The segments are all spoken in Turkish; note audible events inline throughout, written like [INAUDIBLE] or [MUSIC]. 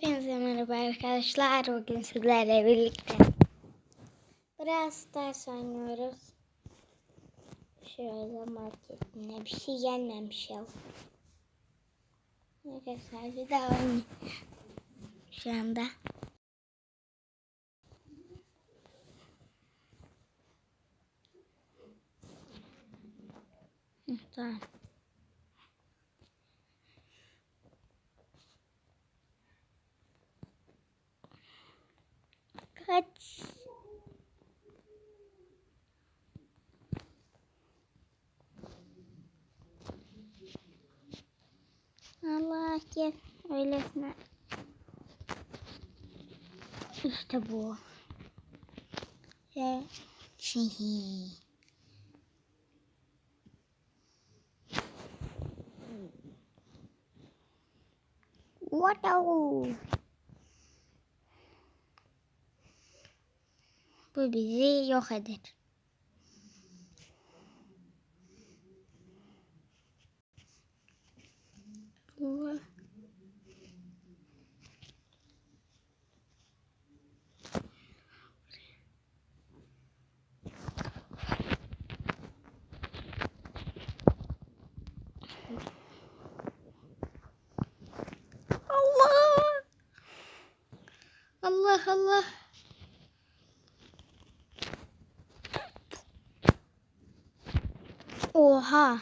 Hepinize merhaba arkadaşlar. Bugün sizlerle birlikte biraz Stars oynuyoruz. Şöyle marketine bir şey gelmemiş ya. Arkadaşlar bir daha oynayayım. Şu anda. Tamam. Kaç. Allah gel. Öylesine. İşte bu. Ve şihi. Wow. Bu bizi yok eder. Bu- Allah! Allah Oha.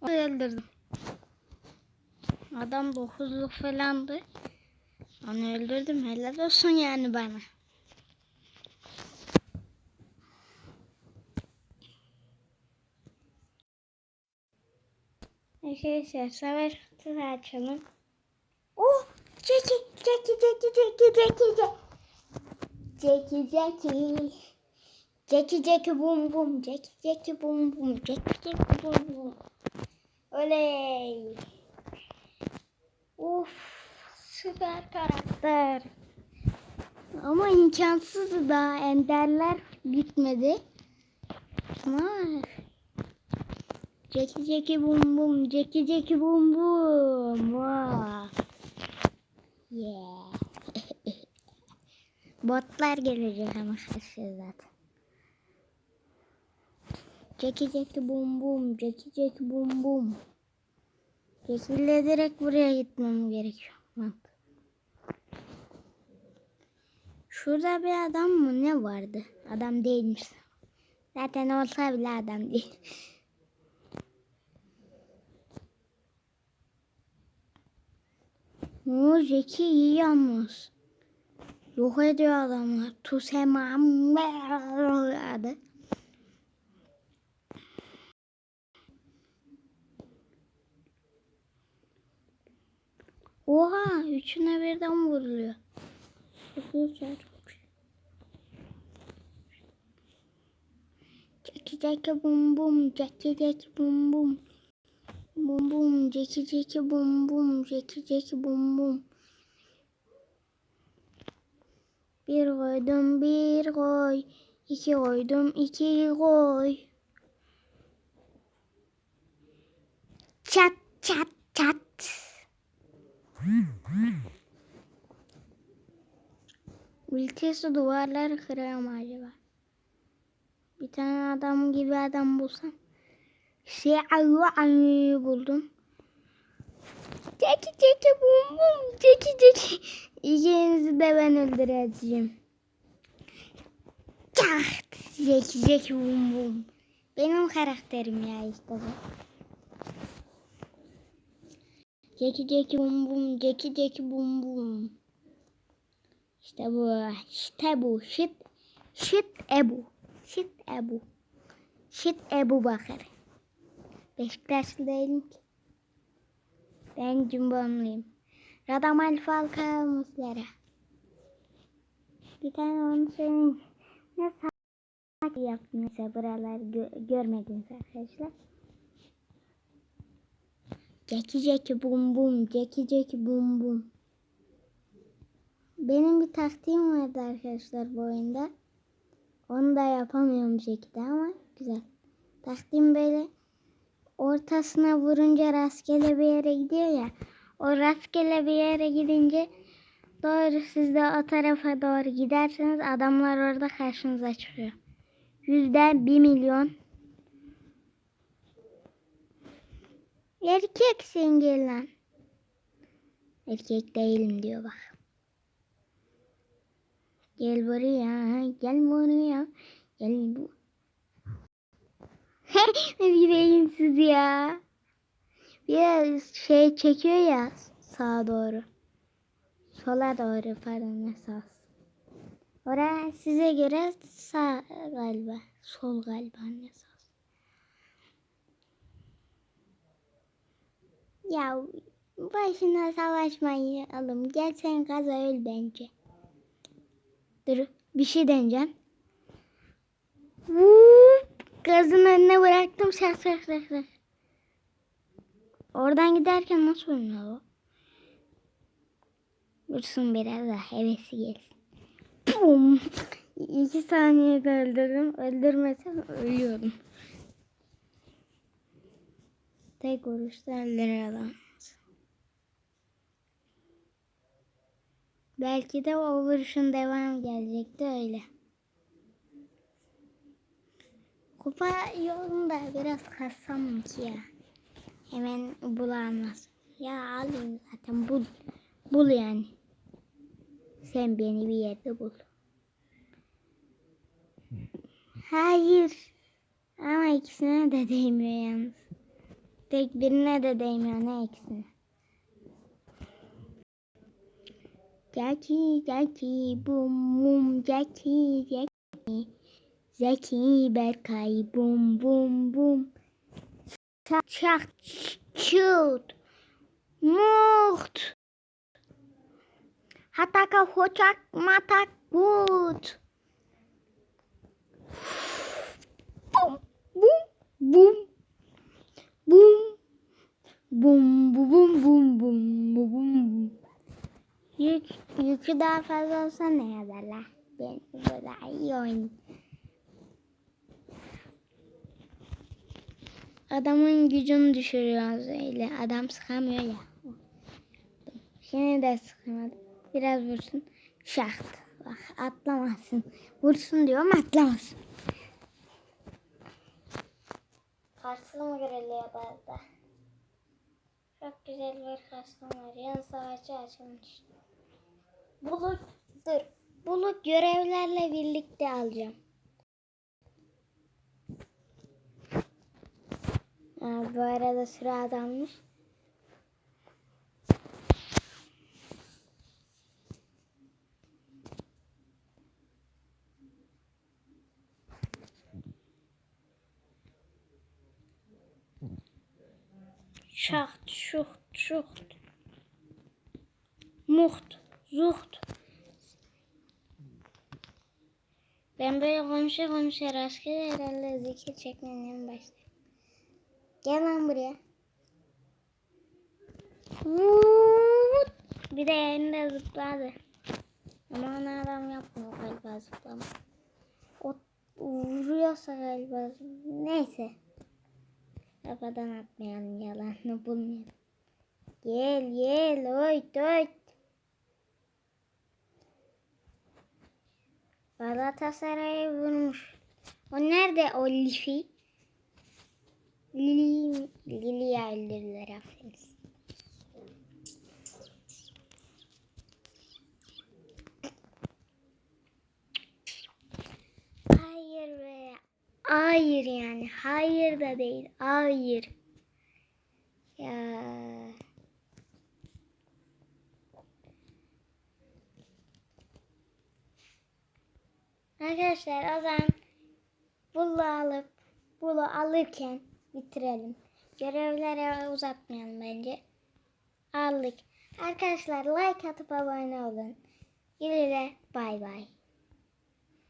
Onu öldürdüm. Adam dokuzluk falandı. Onu öldürdüm. Helal olsun yani bana. Arkadaşlar savaş kutusu açalım. Oh! Jackie, Jackie, Jackie, Jackie, Jackie, Jackie. Jackie, Jackie. Jackie bum bum Jackie Jackie bum bum Jackie Jackie bum bum Oley. Uf süper karakter. Ama imkansızdı daha enderler bitmedi. Ama Jackie Jackie bum bum Jackie Jackie bum bum wow. Yeah. [LAUGHS] Botlar gelecek ama karşı zaten Jackie Jackie bum bum, Jackie Jackie bum bum. Jackie ile direkt buraya gitmem gerekiyor. Bak. Şurada bir adam mı ne vardı? Adam değilmiş. Zaten olsa bile adam değil. [LAUGHS] Oo Jackie iyi yalnız. Yok ediyor adamlar. Tusemam [LAUGHS] adı. Oha üçüne birden vuruluyor. Jackie Jackie bum bum Jackie Jackie bum bum. Bum bum Jackie Jackie bum bum Jackie Jackie bum bum. Bir koydum bir koy. İki koydum iki koy. Çat çat çat. Ultisi duvarları kırıyor mu acaba? Bir tane adam gibi adam bulsam. Şey ayı buldum. Çeki çeki bum bum çeki çeki. İkinizi de ben öldüreceğim. Çakt çeki çeki bum bum. Benim karakterim ya işte bu. Jackie Jackie bum bum, Jackie Jackie bum bum. İşte bu, işte bu, shit, shit Ebu, shit Ebu, shit Ebu Bakır. Beşiktaşlı değilim ki. Ben Cimbomluyum. Radamal Falcao Muslera. Bir tane onu söyleyeyim. Ne yaptım mesela buralar gö görmediniz arkadaşlar. Jackie Jackie bum bum, Jackie Jackie bum bum. Benim bir taktiğim vardı arkadaşlar bu oyunda. Onu da yapamıyorum şekilde ama güzel. Taktiğim böyle ortasına vurunca rastgele bir yere gidiyor ya. O rastgele bir yere gidince Doğru siz de o tarafa doğru giderseniz adamlar orada karşınıza çıkıyor. Yüzde bir milyon. Erkeksin gel lan. Erkek değilim diyor bak. Gel buraya, gel buraya, gel bu. [LAUGHS] bir beyinsiz ya. Bir şey çekiyor ya sağa doğru. Sola doğru pardon esas. Oraya size göre sağ galiba. Sol galiba esas. Ya başına savaşmayalım. Gel sen kaza öl bence. Dur bir şey deneyeceğim. Vup, Gazın önüne bıraktım şak şak şak şak. Oradan giderken nasıl oynuyor o? Dursun biraz daha hevesi gelsin. Pum. İki saniyede öldürdüm. Öldürmesem ölüyordum. Tek vuruşta öldürür adam. Belki de o vuruşun devam gelecekti öyle. Kupa yolunda biraz kassam ki ya. Hemen bulamaz. Ya alayım zaten bul. Bul yani. Sen beni bir yerde bul. Hayır. Ama ikisine de değmiyor yalnız. Tek birine de değmiyor ne ikisine. Jackie, Jackie, bum bum, Jackie, Jackie. Zeki, Berkay, bum bum bum. Çak, çut. Muht. Hataka, hoçak, matak, gut. Bum, bum, bum. Bum. Bum, bu, bum, bum, bum, bu, bum, bum. Yük, yükü daha fazla olsa ne yazarlar? Ben böyle iyi oynayayım. Adamın gücünü düşürüyoruz öyle. Adam sıkamıyor ya. Şimdi de sıkamadı. Biraz vursun. Şaht. Bak atlamasın. Vursun diyorum atlamasın. Karşılığı mı görülüyor bazda? Çok güzel bir karşılığı var. Yan savaşçı açılmış. Bulut dur. Bulut görevlerle birlikte alacağım. Ha, bu arada süre azalmış. Şaht, şuht, şuht. Muht, zuht. Ben böyle konuşa konuşa rastgele herhalde zikir çekmenden başlayayım. Gel lan buraya. Vuut. Bir de yerinde zıpladı. Ama ona adam yapmıyor galiba zıplama. O vuruyorsa galiba. Neyse. Kafadan atmayalım yalanını bulmayalım. Gel gel oy oy. Galatasaray'ı vurmuş. O nerede o Lifi? Lili, Lili'yi öldürdüler aferin. Hayır be. Hayır yani. Hayır da değil. Hayır. Ya. Arkadaşlar o zaman bulu alıp bulu alırken bitirelim. Görevlere uzatmayalım bence. Aldık. Arkadaşlar like atıp abone olun. Güle bay bay.